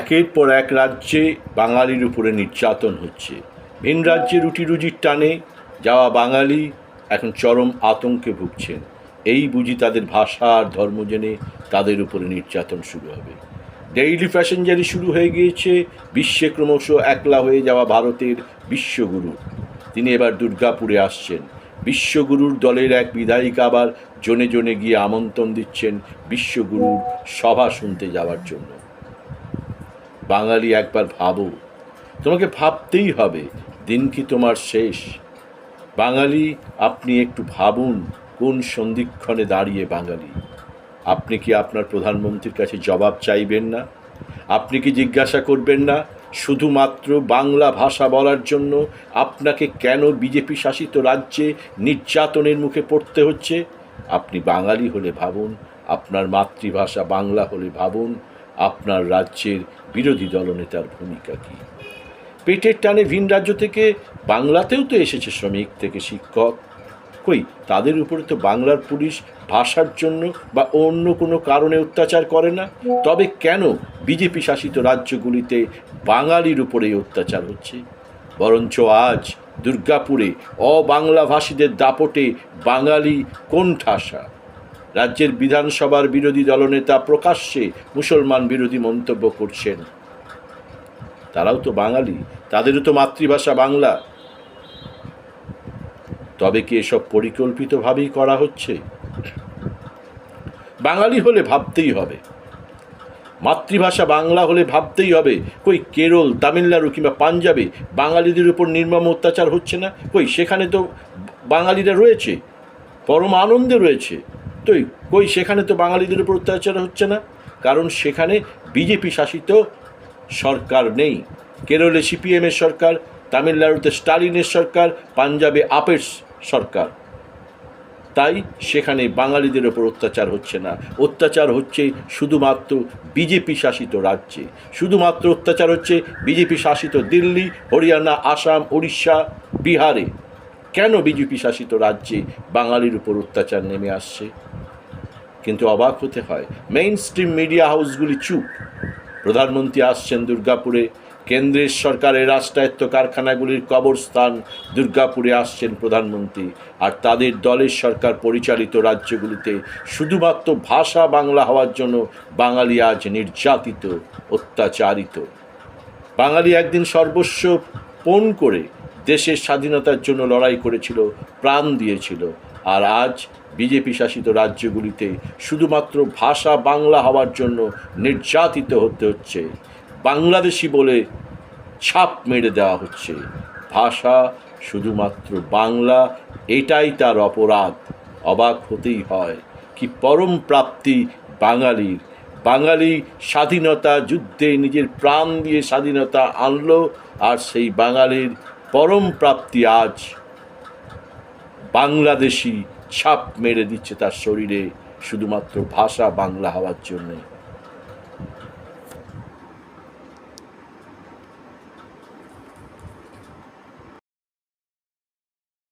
একের পর এক রাজ্যে বাঙালির উপরে নির্যাতন হচ্ছে। ভিন রাজ্যে রুটি রুজির টানে যাওয়া বাঙালি এখন চরম আতঙ্কে ভুগছেন। এই বুঝি তাদের ভাষা আর ধর্ম জেনে তাদের উপরে নির্যাতন শুরু হবে। ডেইলি প্যাসেঞ্জারি শুরু হয়ে গিয়েছে। বিশ্বে ক্রমশ একলা হয়ে যাওয়া ভারতের বিশ্বগুরু। তিনি এবার দুর্গাপুরে আসছেন। বিশ্বগুরুর দলের এক বিধায়িকা আবার জনে জনে গিয়ে আমন্ত্রণ দিচ্ছেন বিশ্বগুরুর সভা শুনতে যাওয়ার জন্য। বাঙালি একবার ভাবো, তোমাকে ভাবতেই হবে দিন কি তোমার শেষ। বাঙালি, আপনি একটু ভাবুন কোন সন্ধিক্ষণে দাঁড়িয়ে বাঙালি। আপনি কি আপনার প্রধানমন্ত্রীর কাছে জবাব চাইবেন না? আপনি কি জিজ্ঞাসা করবেন না শুধুমাত্র বাংলা ভাষা বলার জন্য আপনাকে কেন বিজেপি শাসিত রাজ্যে নির্যাতনের মুখে পড়তে হচ্ছে? আপনি বাঙালি হলে ভাবুন, আপনার মাতৃভাষা বাংলা হলে ভাবুন আপনার রাজ্যের বিরোধী দলনেতার ভূমিকা কী? পেটের টানে ভিন রাজ্য থেকে বাংলাতেও তো এসেছে শ্রমিক থেকে শিক্ষক। কই, তাদের উপরে তো বাংলার পুলিশ ভাষার জন্য বা অন্য কোনো কারণে অত্যাচার করে না? তবে কেন বিজেপি শাসিত রাজ্যগুলিতে বাঙালির উপরে অত্যাচার হচ্ছে? বরঞ্চ আজ দুর্গাপুরে অবাংলাভাষীদের দাপটে বাঙালি কোন ঠাসা রাজ্যের বিধানসভার বিরোধী দলনেতা প্রকাশ্যে মুসলমান বিরোধী মন্তব্য করছেন। তারাও তো বাঙালি, তাদেরও তো মাতৃভাষা বাংলা। তবে কি এসব পরিকল্পিতভাবেই করা হচ্ছে? বাঙালি হলে ভাবতেই হবে। মাতৃভাষা বাংলা হলে ভাবতেই হবে, কই কেরল, তামিলনাড়ু কিংবা পাঞ্জাবে বাঙালিদের উপর নির্মম অত্যাচার হচ্ছে না? কই সেখানে তো বাঙালিরা রয়েছে, পরম আনন্দে রয়েছে। তো কই, সেখানে তো বাঙালিদের উপর অত্যাচার হচ্ছে না। কারণ সেখানে বিজেপি শাসিত সরকার নেই। কেরলে সিপিএমের সরকার, তামিলনাড়ুতে স্টালিনের সরকার, পাঞ্জাবে আপের সরকার। তাই সেখানে বাঙালিদের ওপর অত্যাচার হচ্ছে না। অত্যাচার হচ্ছে শুধুমাত্র বিজেপি শাসিত রাজ্যে। শুধুমাত্র অত্যাচার হচ্ছে বিজেপি শাসিত দিল্লি, হরিয়ানা, আসাম, উড়িষ্যা, বিহারে। কেন বিজেপি শাসিত রাজ্যে বাঙালির উপর অত্যাচার নেমে আসছে? কিন্তু অবাক হতে হয়। মেইন স্ট্রিম মিডিয়া হাউসগুলি চুপ। প্রধানমন্ত্রী আসছেন দুর্গাপুরে। কেন্দ্রের সরকারের রাষ্ট্রায়ত্ত কারখানাগুলির কবরস্থান দুর্গাপুরে আসছেন প্রধানমন্ত্রী। আর তাদের দলের সরকার পরিচালিত রাজ্যগুলিতে শুধুমাত্র ভাষা বাংলা হওয়ার জন্য বাঙালি আজ নির্যাতিত, অত্যাচারিত। বাঙালি একদিন সর্বস্ব পণ করে দেশের স্বাধীনতার জন্য লড়াই করেছিল, প্রাণ দিয়েছিল। আর আজ বিজেপি শাসিত রাজ্যগুলিতে শুধুমাত্র ভাষা বাংলা হওয়ার জন্য নির্যাতিত হতে হচ্ছে। বাংলাদেশি বলে ছাপ মেরে দেওয়া হচ্ছে। ভাষা শুধুমাত্র বাংলা, এটাই তার অপরাধ। অবাক হতেই হয় কি পরম প্রাপ্তি বাঙালির। বাঙালি স্বাধীনতা যুদ্ধে নিজের প্রাণ দিয়ে স্বাধীনতা আনলো, আর সেই বাঙালির পরম প্রাপ্তি আজ বাংলাদেশি ছাপ মেরে দিচ্ছে তার শরীরে শুধুমাত্র ভাষা বাংলা হওয়ার জন্যে।